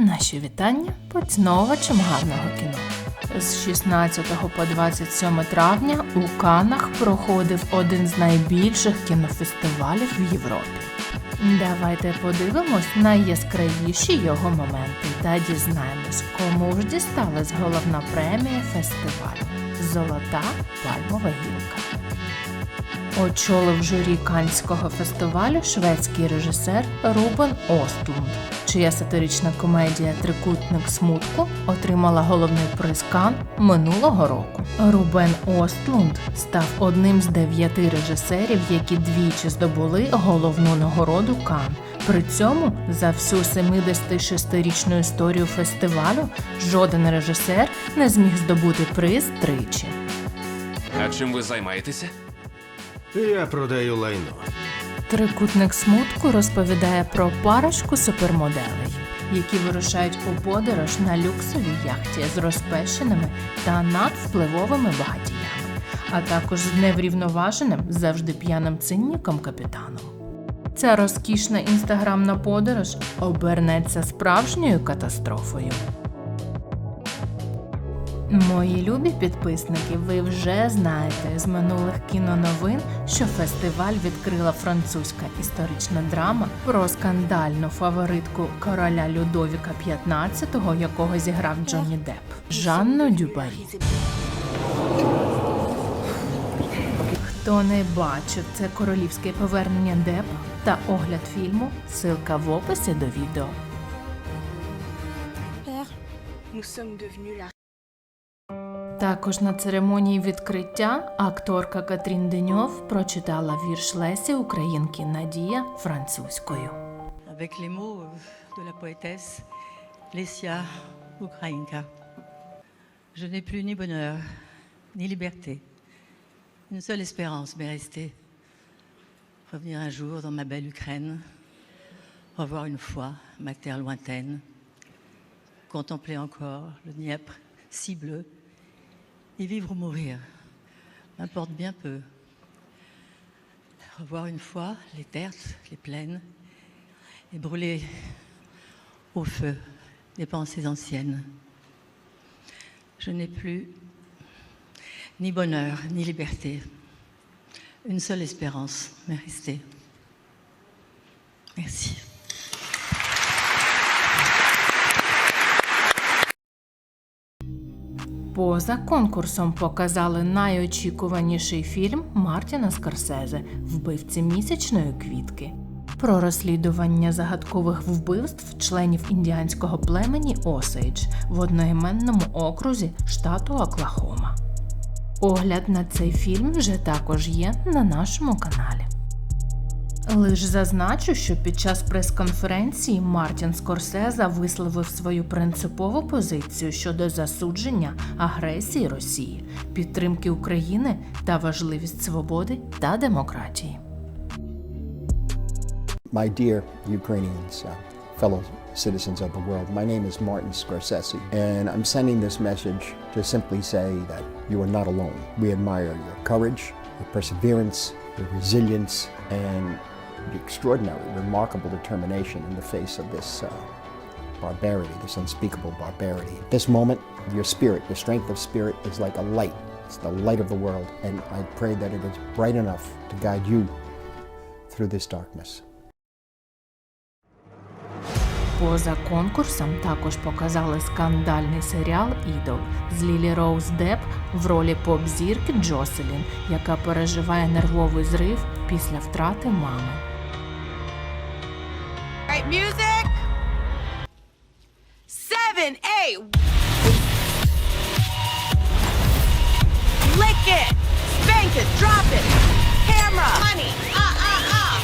Наші вітання поціновувачам гарного кіно. З 16 по 27 травня у Канах проходив один з найбільших кінофестивалів в Європі. Давайте подивимось найяскравіші його моменти та дізнаємось, кому ж дісталась головна премія фестивалю Золота пальмова гілка. Очолив журі Канського фестивалю шведський режисер Рубен Остлунд, чия сатирична комедія Трикутник смутку отримала головний приз Кан минулого року. Рубен Остлунд став одним з дев'яти режисерів, які двічі здобули головну нагороду Кан. При цьому за всю 76-річну історію фестивалю жоден режисер не зміг здобути приз тричі. А чим ви займаєтеся? Я продаю лайно. Трикутник смутку розповідає про парочку супермоделей, які вирушають у подорож на люксовій яхті з розпещеними та надвпливовими багатіями, а також з неврівноваженим, завжди п'яним цинніком капітаном. Ця розкішна інстаграмна подорож обернеться справжньою катастрофою. Мої любі підписники, ви вже знаєте з минулих кіноновин, що фестиваль відкрила французька історична драма про скандальну фаворитку короля Людовіка XV, якого зіграв Джонні Депп Жанну Дюбарі. Хто не бачив це королівське повернення Деппа та огляд фільму, ссылка в описі до відео. Також на церемонії відкриття акторка Катрін Деньов прочитала вірш Лесі Українки Надія французькою. avec les mots de la poétesse Lesia Ukrainka. Je n'ai plus ni bonheur, ni liberté. Une seule espérance m'est restée. Revenir un jour dans ma belle Ukraine, revoir une fois ma terre lointaine, contempler encore le Dniepr si bleu, y vivre ou mourir, m'importe bien peu. Revoir une fois les terres, les plaines, et brûler au feu des pensées anciennes. Je n'ai plus ni bonheur ni liberté. Une seule espérance m'est restée. Merci. Поза конкурсом показали найочікуваніший фільм Мартіна Скорсезе Вбивці місячної квітки про розслідування загадкових вбивств членів індіанського племені Осейдж в одноіменному окрузі штату Оклахома. Огляд на цей фільм вже також є на нашому каналі. Лиш зазначу, що під час прес-конференції Мартін Скорсеза висловив свою принципову позицію щодо засудження агресії Росії, підтримки України та важливість свободи та демократії. My dear Ukrainians, uh, fellow citizens of the world, my name is Martin Scorsese, and I'm sending this message to simply say that you are not alone. We admire your courage, your perseverance, your resilience, and extraordinary, remarkable determination in the face of this uh, barbarity, this unspeakable barbarity. At this moment, your spirit, your strength of spirit is like a light. It's the light of the world, and I pray that it is bright enough to guide you through this darkness. Поза конкурсом також показали скандальний серіал Ідол з Лілі Роуз Депп в ролі поп-зірки Джоселін, яка переживає нервовий зрив після втрати мами. Music. Seven, eight. Lick it, spank it, drop it. Camera, money. Uh, uh, uh.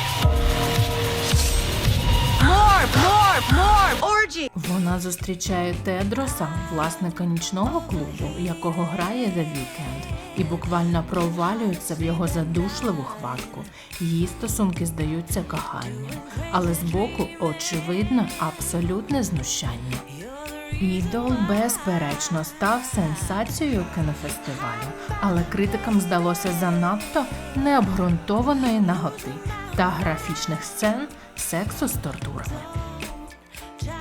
More, more, more. Orgy. Вона зустрічає Тедроса, власника нічного клубу, якого грає The Weeknd, і буквально провалюється в його задушливу хватку. Її стосунки здаються коханням, але збоку очевидно абсолютне знущання. Ідол, безперечно, став сенсацією кінофестивалю, але критикам здалося занадто необґрунтованої наготи та графічних сцен сексу з тортурами.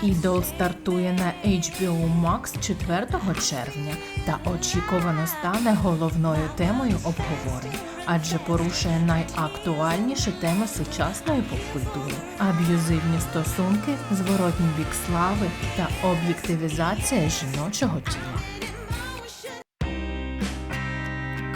Ідол стартує на HBO Max 4 червня та очікувано стане головною темою обговорень, адже порушує найактуальніші теми сучасної попкультури: аб'юзивні стосунки, зворотній бік слави та об'єктивізація жіночого тіла.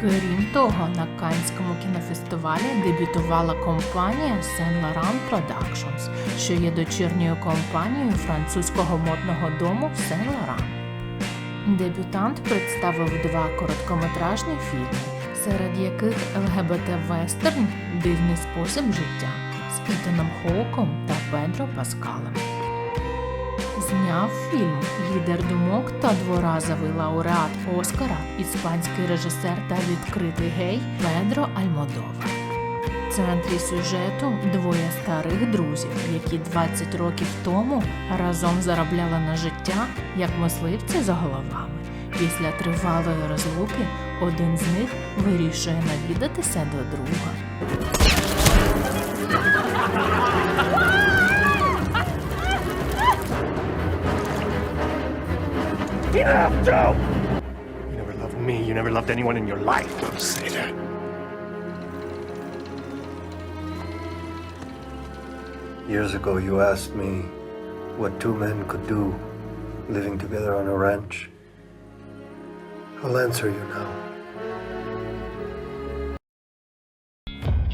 Крім того, на Канському кінофестивалі дебютувала компанія Saint Laurent Productions, що є дочірньою компанією французького модного дому Saint Laurent. Дебютант представив два короткометражні фільми, серед яких ЛГБТ-вестерн Дивний спосіб життя з Ітаном Хоуком та Педро Паскалем. Зняв фільм Лідер думок та дворазовий лауреат Оскара, іспанський режисер та відкритий гей Педро Альмодова. В центрі сюжету двоє старих друзів, які 20 років тому разом заробляли на життя як мисливці за головами. Після тривалої розлуки один з них вирішує навідатися до друга. You have to. You never loved me. You never loved anyone in your life. Don't say that. Years ago, you asked me what two men could do living together on a ranch. I'll answer you now.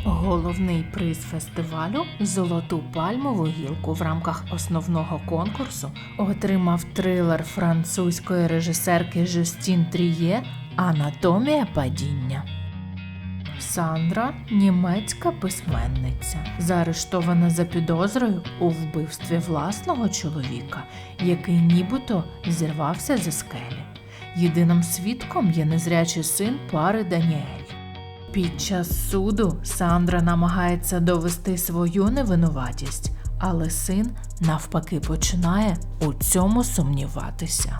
Головний приз фестивалю Золоту пальмову гілку в рамках основного конкурсу отримав трилер французької режисерки Жюстін Тріє Анатомія падіння. Сандра німецька письменниця, заарештована за підозрою у вбивстві власного чоловіка, який нібито зірвався зі скелі. Єдиним свідком є незрячий син пари Даніель. Під час суду Сандра намагається довести свою невинуватість, але син навпаки починає у цьому сумніватися.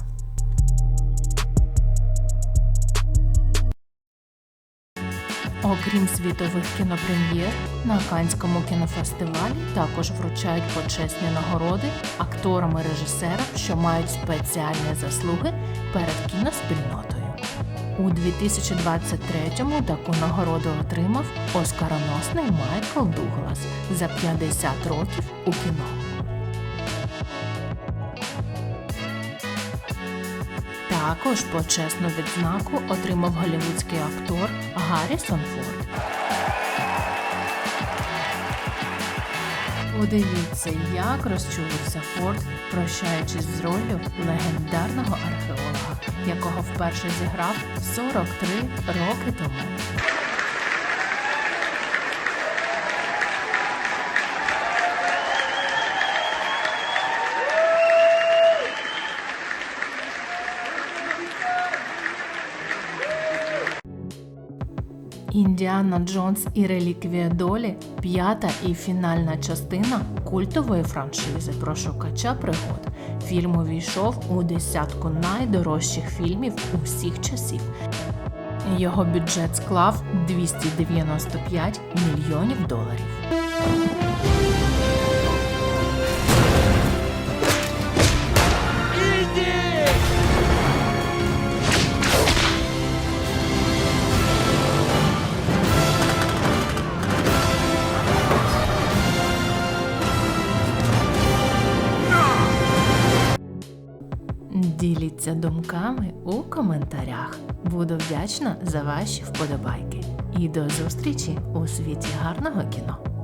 Окрім світових кінопрем'єр, на Канському кінофестивалі також вручають почесні нагороди акторам і режисерам, що мають спеціальні заслуги перед кіноспільнотою. У 2023-му таку нагороду отримав оскароносний Майкл Дуглас за 50 років у кіно. Також почесну відзнаку отримав голівудський актор Гаррісон Форд. Подивіться, як розчулився Форд, прощаючись з роллю легендарного археолога, якого вперше зіграв 43 роки тому. Індіана Джонс і Реліквія долі п'ята і фінальна частина культової франшизи про шукача пригод. Фільм увійшов у десятку найдорожчих фільмів усіх часів. Його бюджет склав 295 мільйонів доларів. Діліться думками у коментарях. Буду вдячна за ваші вподобайки. І до зустрічі у світі гарного кіно.